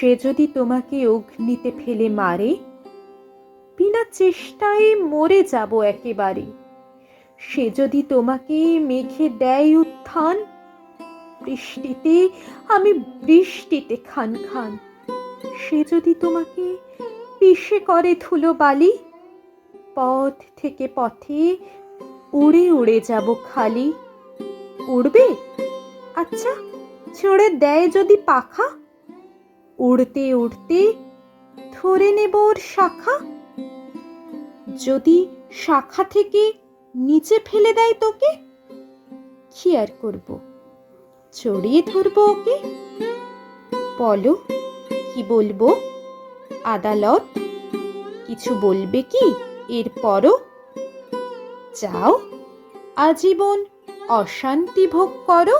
সে যদি তোমাকে অগ্নিতে ফেলে মারে, বিনা চেষ্টায় মরে যাব একেবারে। সে যদি তোমাকে মেঘে দেয় উত্থান, বৃষ্টিতে, আমি বৃষ্টিতে খান খান। সে যদি তোমাকে পিষে করে ধুলো বালি, পথ থেকে পথে উড়ে উড়ে যাব খালি। উড়বে? আচ্ছা ছড়ে দেয় যদি পাখা? উড়তে উড়তে ধরে নেব ওর শাখা। যদি শাখা থেকে নিচে ফেলে দেয় তোকে, কি আর করব? চড়িয়ে ধরবো ওকে। বলো, কি বলব? আদালত, কিছু বলবে কি? এরপরও? যাও, আজীবন অশান্তি ভোগ করো।